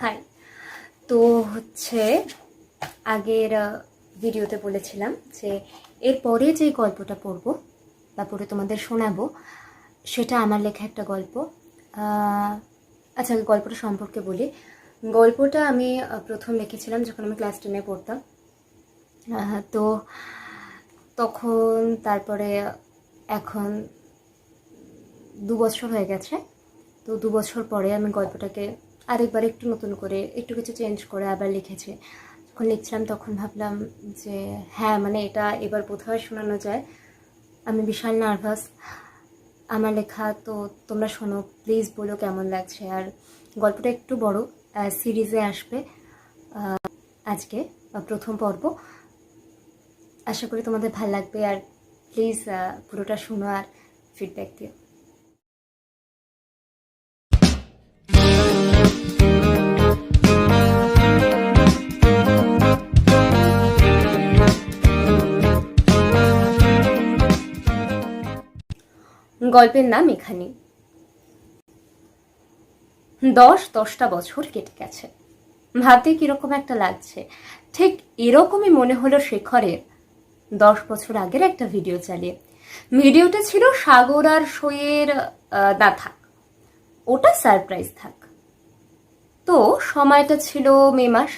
High. তো হচ্ছে আগের ভিডিওতে বলেছিলাম যে এরপরে যে গল্পটা পড়ব বা পড়ে তোমাদের শোনাবো, সেটা আমার লেখা একটা গল্প। আচ্ছা গল্পটা সম্পর্কে বলি। গল্পটা আমি প্রথম লিখেছিলাম যখন আমি ক্লাস টেনে পড়তাম। তো তখন তারপরে এখন দু বছর হয়ে গেছে। তো দু বছর পরে আমি গল্পটাকে আরেকবার একটু নতুন করে, একটু কিছু চেঞ্জ করে আবার লিখেছে। যখন লিখছিলাম তখন ভাবলাম যে হ্যাঁ মানে এটা এবার বোধহয় শোনানো যায়। আমি বিশাল নার্ভাস আমার লেখা, তো তোমরা শোনো প্লিজ বলো কেমন লাগছে? আর গল্পটা একটু বড় সিরিজে আসবে আজকে প্রথম পর্ব। আশা করি তোমাদের ভালো লাগবে, আর প্লিজ পুরোটা শোনো আর ফিডব্যাক দিও। গল্পের নাম এখানে। দশ দশটা বছর কেটে গেছে। ভাবতে কীরকম একটা লাগছে। ঠিক এরকমই মনে হলো শেখরের দশ বছর আগের একটা ভিডিও চালিয়ে। ভিডিওটা ছিল সাগর আর সইয়ের না থাক। ওটা সারপ্রাইজ থাক। তো সময়টা ছিল মে মাস।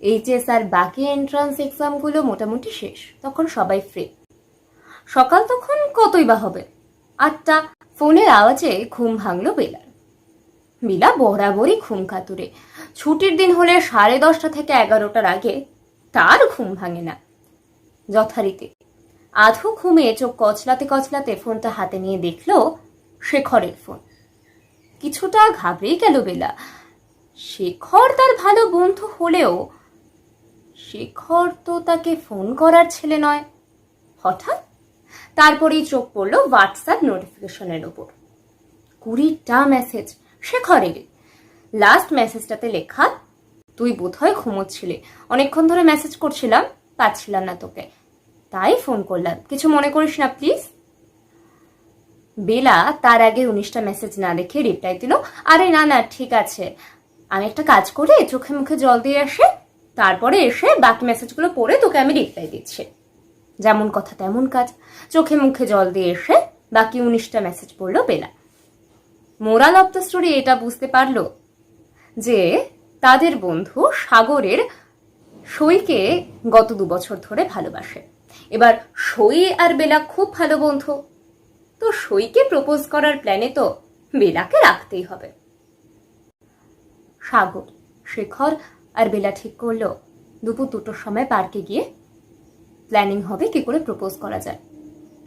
এইচএস আর বাকি এন্ট্রান্স এক্সামগুলো মোটামুটি শেষ। তখন সবাই ফ্রি সকাল তখন কতই বা হবে? আটটা ফোনের আওয়াজে ঘুম ভাঙলো বেলার। বিলা বরাবরই ঘুম কাতুরে ছুটির দিন হলে সাড়ে দশটা থেকে এগারোটার আগে তার ঘুম ভাঙে না। যথারীতি আধু ঘুমে চোখ কচলাতে কচলাতে ফোনটা হাতে নিয়ে দেখল শেখরের ফোন। কিছুটা ঘাবড়েই গেল বেলা। শেখর তার ভালো বন্ধু হলেও শেখর তো তাকে ফোন করার ছেলে নয়। হঠাৎ তারপরেই চোখ পড়ল হোয়াটসঅ্যাপ নোটিফিকেশনের ওপর কুড়িটা মেসেজ শেখরের লাস্ট মেসেজটাতে লেখা, তুই বোধহয় ঘুমোচ্ছিলে। অনেকক্ষণ ধরে মেসেজ করছিলাম, পাচ্ছিলাম না তোকে। তাই ফোন করলাম। কিছু মনে করিস না প্লিজ বেলা তার আগে উনিশটা মেসেজ না দেখে রিপ্লাই দিল, আরে না না, ঠিক আছে। আমি একটা কাজ করে, চোখে মুখে জল দিয়ে আসে, তারপরে এসে বাকি মেসেজগুলো পড়ে তোকে আমি রিপ্লাই দিচ্ছি। যেমন কথা তেমন কাজ। চোখে মুখে জল দিয়ে এসে বাকি উনিশটা মেসেজ পড়ল Bela. Moral of the story এটা বুঝতে পারল যে তাদের বন্ধু সাগরের সইকে গত দু বছর ধরে ভালোবাসে। এবার সই আর বেলা খুব ভালো বন্ধু। তো সইকে প্রপোজ করার প্ল্যানে তো বেলাকে রাখতেই হবে। সাগর, শেখর আর বেলা ঠিক করল। দুপুর দুটোর সময় পার্কে গিয়ে প্ল্যানিং হবে কি করে প্রপোজ করা যায়।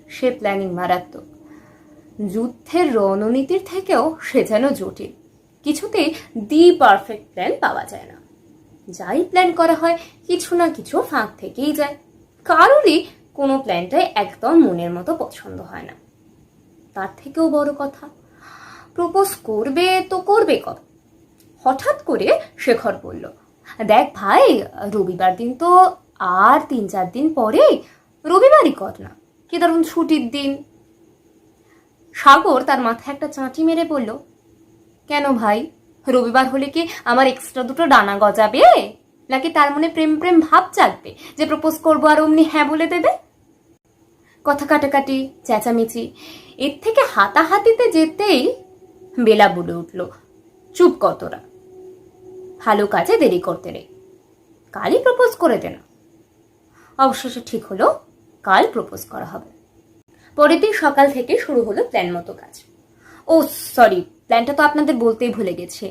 সে প্ল্যানিং মারাত্মক। যুদ্ধের রণনীতির থেকেও সে যেন জটিল। কিছুতেই দি পারফেক্ট প্ল্যান পাওয়া যায় না। যাই প্ল্যান করা হয়, কিছু না কিছু ফাঁক থেকেই যায়। কারোরই কোনো প্ল্যানটাই একদম মনের মতো পছন্দ হয় না। তার থেকেও বড় কথা, প্রপোজ করবে তো করবে কবে? হঠাৎ করে শেখর বলল, দেখ ভাই, রবিবার দিন তো আর তিন চার দিন পরে রবিবারই কর না। কি ধরুন ছুটির দিন। সাগর তার মাথায় একটা চাঁটি মেরে বলল, কেন ভাই? রবিবার হলে কি আমার এক্সট্রা দুটো ডানা গজাবে? নাকি তার মনে প্রেম প্রেম ভাব জাগবে যে প্রপোজ করব আর অমনি হ্যাঁ বলে দেবে? কথা কাটাকাটি, চেঁচামেচি, এর থেকে হাতাহাতিতে যেতেই বেলা বলে উঠল, চুপ কর তোরা। ভালো কাজে দেরি করতে রে। কালই প্রপোজ করে দে না। অবশেষে ঠিক হলো, কাল প্রপোজ করা হবে। পরের দিন সকাল থেকে শুরু হলো প্ল্যান মতো কাজ। ও সরি প্ল্যানটা তো আপনাদের বলতেই ভুলে গেছে।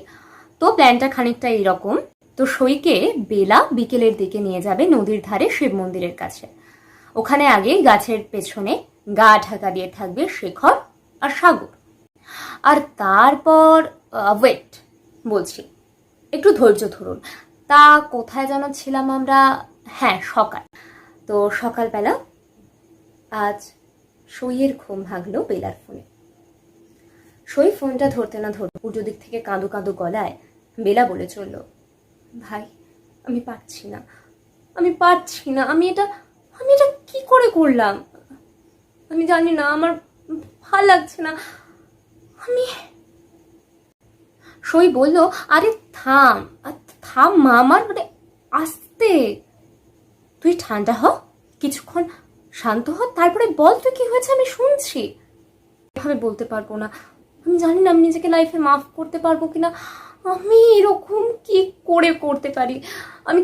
তো প্ল্যানটা খানিকটা এইরকম তো সইকে বেলা বিকেলের দিকে নিয়ে যাবে নদীর ধারে শিব মন্দিরের কাছে। ওখানে আগে গাছের পেছনে গা ঢাকা দিয়ে থাকবে শেখর আর সাগর। আর তারপর ওয়েট বলছি, একটু ধৈর্য ধরুন। তা কোথায় যেন ছিলাম আমরা? হ্যাঁ সকাল। তো সকালবেলা আজ সইয়ের ঘুম ভাঙলো বেলার ফোনে। সই ফোনটা ধরতে না ধরতে উল্টো দিক থেকে কাঁদো কাঁদো গলায় বেলা বলে চলল, ভাই, আমি পারছি না, আমি পারছি না, আমি এটা আমি এটা কি করে করলাম? আমি জানি না, আমার ভালো লাগছে না, আমি সই বলল, আরে থাম থাম মা, আমার মানে আস্তে তুই ঠান্ডা হ, কিছুক্ষণ শান্ত হ, তারপরে বল তুই কি হয়েছে আমি শুনছি। এভাবে বলতে পারব না। আমি জানি না আমি নিজেকে লাইফে মাফ করতে পারব কিনা। আমি এরকম কি করে করতে পারি? আমি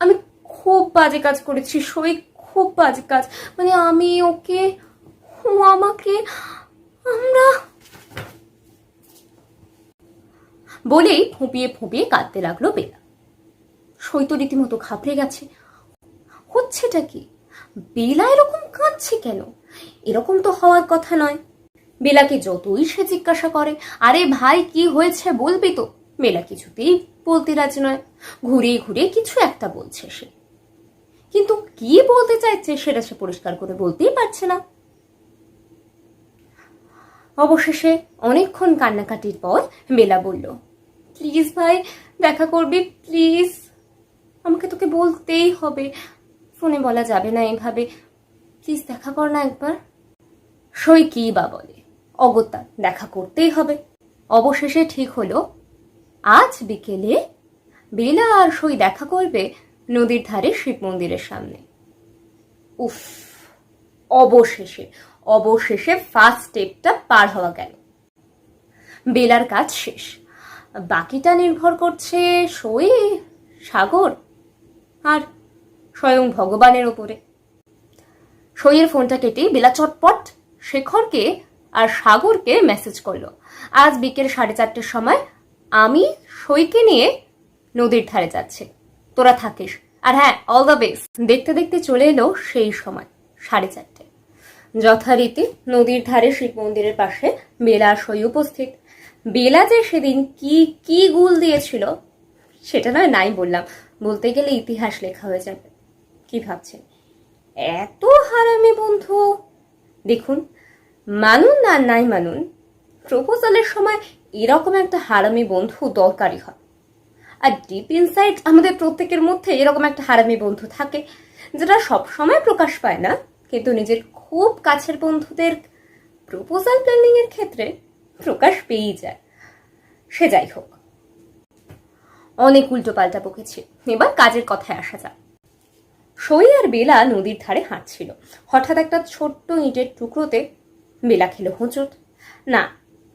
আমি খুব বাজে কাজ করেছি, সই খুব বাজে কাজ। মানে আমি ওকে, ও আমাকে, আমরা বলেই ফুঁপিয়ে ফুঁপিয়ে কাঁদতে লাগল বেলা। সই তো রীতিমতো ঘাবড়ে গেছে। হচ্ছেটা কি? বেলা এরকম কাঁদছে কেন? এরকম তো হওয়ার কথা নয়। বেলাকে যতই সে জিজ্ঞাসা করে, আরে ভাই, কি হয়েছে বলবি তো? বেলা কিছুতেই বলতে রাজি নয়। ঘুরে ঘুরে কিছু একটা বলছে সে। কিন্তু কি বলতে চাইছে সেটা সে পরিষ্কার করে বলতেই পারছে না। অবশেষে অনেকক্ষণ কান্নাকাটির পর বেলা বলল, প্লিজ ভাই, দেখা করবি, প্লিজ। আমাকে তোকে বলতেই হবে। ফোনে বলা যাবে না এভাবে। প্লিজ দেখা কর না একবার। সই কি বা বলে? অগত্যা দেখা করতেই হবে। অবশেষে ঠিক হলো। আজ বিকেলে বেলা আর সই দেখা করবে নদীর ধারে শিব মন্দিরের সামনে। উফ, অবশেষে অবশেষে ফার্স্ট স্টেপটা পার হওয়া গেল। বেলার কাজ শেষ। বাকিটা নির্ভর করছে সই, সাগর আর স্বয়ং ভগবানের ওপরে সইয়ের ফোনটা কেটে বেলা চটপট শেখরকে আর সাগরকে মেসেজ করল। আজ বিকেল সাড়ে চারটের সময় আমি সইকে নিয়ে নদীর ধারে যাচ্ছি। তোরা থাকিস। আর হ্যাঁ অল দ্য বেস্ট দেখতে দেখতে চলে এলো সেই সময়, সাড়ে চারটে। যথারীতি নদীর ধারে শিব মন্দিরের পাশে বেলা সই উপস্থিত। বেলা যে সেদিন কি কি গুল দিয়েছিল, সেটা নয়, নাই বললাম। বলতে গেলে ইতিহাস লেখা হয়ে যাবে কি ভাবছেন? এত হারামি বন্ধু। দেখুন, মানুন আর নাই মানুন, প্রপোজালের সময় এরকম একটা হারামি বন্ধু দরকারি হয়। আর ডিপ ইনসাইড আমাদের প্রত্যেকের মধ্যে এরকম একটা হারামি বন্ধু থাকে, যেটা সব সময় প্রকাশ পায় না, কিন্তু নিজের খুব কাছের বন্ধুদের প্রপোজাল প্ল্যানিং এর ক্ষেত্রে প্রকাশ পেয়েই যায়। সে যাই হোক, অনেক উল্টো পাল্টা বকেছি। এবার কাজের কথায় আসা যাক। সই আর বেলা নদীর ধারে হাঁটছিল। হঠাৎ একটা ছোট্ট ইঁটের টুকরোতে বেলা খেলো হোঁচট। না,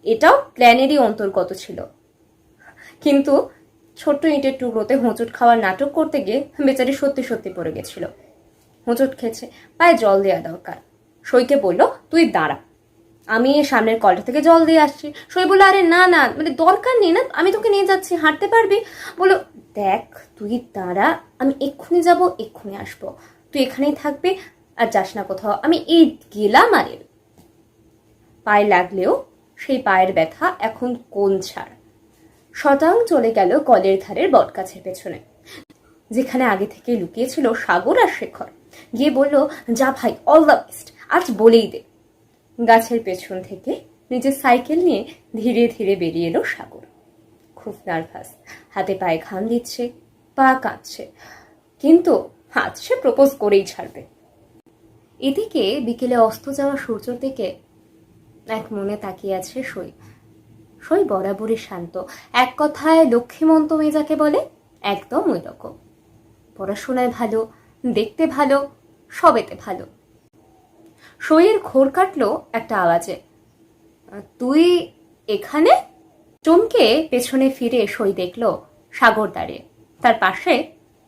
এটাও প্ল্যানেরই অন্তর্গত ছিল। কিন্তু ছোট্ট ইঁটের টুকরোতে হোঁচট খাওয়ার নাটক করতে গিয়ে বেচারি সত্যি সত্যি পড়ে গেছিল। হোঁচট খেয়েছে, পায়ে জল দেওয়া দরকার। সইকে বলল, তুই দাঁড়া। আমি সামনের কলটা থেকে জল দিয়ে আসছি। সই বলল, আরে না না মানে দরকার নেই না, আমি তোকে নিয়ে যাচ্ছি, হাঁটতে পারবি? বলো দেখ, তুই দাঁড়া, আমি এক্ষুনি যাব, এক্ষুনি আসব। তুই এখানেই থাকবি আর যাস না কোথাও। আমি এই গেলাম আর পায়ে লাগলেও সেই পায়ের ব্যথা এখন কোন ছাড়? শতাং চলে গেল কলের ধারের বটগাছের পেছনে, যেখানে আগে থেকে লুকিয়েছিল সাগর আর শেখর। গিয়ে বলল, যা ভাই অল দ্য বেস্ট আজ বলেই দে। গাছের পেছন থেকে নিজের সাইকেল নিয়ে ধীরে ধীরে বেরিয়ে এলো সাগর। খুব নার্ভাস হাতে পায়ে ঘাম দিচ্ছে, পা কাঁপছে। কিন্তু আজ সে প্রপোজ করেই ছাড়বে। এদিকে বিকেলে অস্ত যাওয়া সূর্যর দিকে এক মনে তাকিয়ে আছে সই। সই বরাবরই শান্ত। এক কথায় লক্ষ্মীমন্ত মেজাকে বলে, একদম ওই রকম পড়াশোনায় ভালো, দেখতে ভালো, সবেতে ভালো। সইয়ের ঘোর কাটলো একটা আওয়াজে। তুই এখানে? চমকে পেছনে ফিরে সই দেখল সাগর দাঁড়িয়ে তার পাশে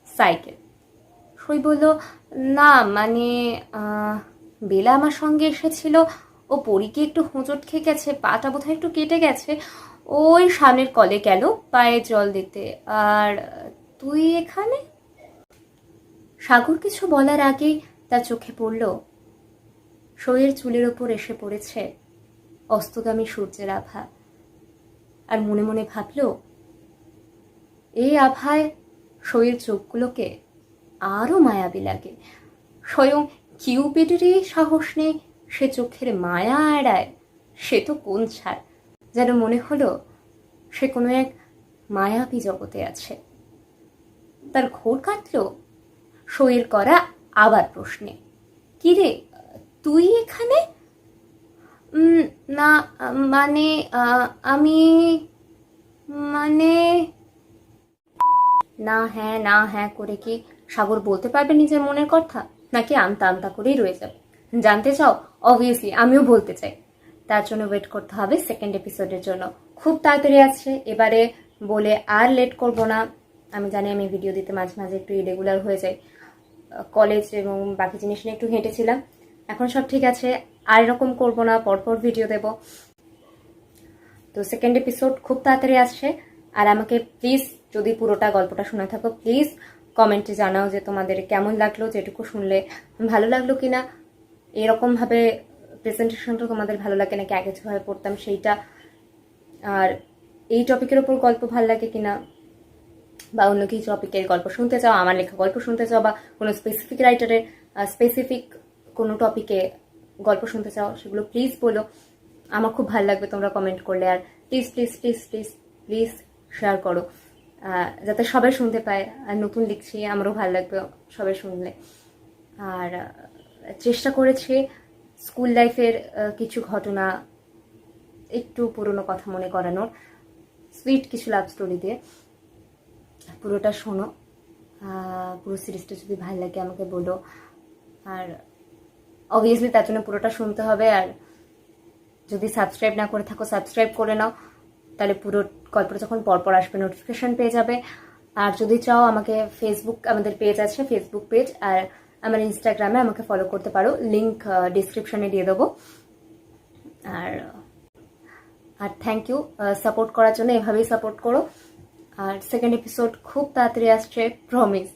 সাইকেল। সই বলল, না মানে বেলা আমার সঙ্গে এসেছিল। ও পরীকে একটু হোঁচট খেয়ে গেছে, পাটা বোধহয় একটু কেটে গেছে। ওই সামনের কলে গেল পায়ে জল দিতে। আর তুই এখানে? সাগর কিছু বলার আগেই তার চোখে পড়ল, সইয়ের চুলের ওপর এসে পড়েছে অস্তগামী সূর্যের আভা। আর মনে মনে ভাবল এই আভায় সইয়ের চোখগুলোকে আরও মায়াবী লাগে। স্বয়ং কিউপিডেরই সাহস নেই সে চোখের মায়া এড়ায়। সে তো কোন ছাড়? যেন মনে হলো সে কোনো এক মায়াবী জগতে আছে। তার ঘোর কাটল সইয়ের করা আবার প্রশ্নে। কিরে তুই এখানে? না মানে আমি মানে না হ্যাঁ না হ্যাঁ করে কি সাগর বলতে পারবে নিজের মনের কথা? নাকি আমতা আমতা করেই রয়ে যাবে? জানতে চাও? অবভিয়াসলি আমিও বলতে চাই। তার জন্য ওয়েট করতে হবে সেকেন্ড এপিসোডের জন্য। খুব তাড়াতাড়ি আসছে। এবারে বলে আর লেট করব না। আমি জানি আমি ভিডিও দিতে মাঝে মাঝে একটু ইরেগুলার হয়ে যাই। কলেজ এবং বাকি জিনিস নিয়ে একটু হেঁটেছিলাম। এখন সব ঠিক আছে। আর এরকম করব না, পরপর ভিডিও দেব। তো সেকেন্ড এপিসোড খুব তাড়াতাড়ি আসছে। আর আমাকে প্লিজ যদি পুরোটা গল্পটা শুনে থাকো প্লিজ কমেন্টে জানাও যে তোমাদের কেমন লাগল, যেটুকু শুনলে ভালো লাগল কিনা। এরকমভাবে প্রেজেন্টেশনটা তোমাদের ভালো লাগে নাকি? আগে যেভাবে পড়তাম সেইটা। আর এই টপিকের ওপর গল্প ভালো লাগে কিনা? বা অন্য কিছু টপিকের গল্প শুনতে চাও, আমার লেখা গল্প শুনতে চাও, বা কোনো স্পেসিফিক রাইটারের স্পেসিফিক কোনো টপিকে গল্প শুনতে চাও, সেগুলো প্লিজ বলো। আমার খুব ভালো লাগবে তোমরা কমেন্ট করলে। আর please please please please please share করো। যাতে সবাই শুনতে পায়। আর নতুন লিখছি, আমারও ভালো লাগবে সবাই শুনলে। আর চেষ্টা করেছি স্কুল লাইফের কিছু ঘটনা একটু পুরনো কথা মনে করানোর। সুইট কিছু লাভ স্টোরি দিয়ে। পুরোটা শোনো। পুরো সিরিজটা যদি ভালো লাগে আমাকে বলো। আর অবভিয়াসলি তার জন্য পুরোটা শুনতে হবে আর যদি সাবস্ক্রাইব না করে থাকো সাবস্ক্রাইব করে নাও, তাহলে পুরো গল্পটা যখন পরপর আসবে নোটিফিকেশন পেয়ে যাবে। আর যদি চাও আমাকে ফেসবুক আমাদের পেজ আছে ফেসবুক পেজ আর আমার ইনস্টাগ্রামে আমাকে ফলো করতে পারো লিঙ্ক ডিসক্রিপশনে দিয়ে দেবো। আর আর থ্যাংক ইউ সাপোর্ট করার জন্য এভাবেই সাপোর্ট করো। আর সেকেন্ড এপিসোড খুব তাড়াতাড়ি আসছে প্রমিস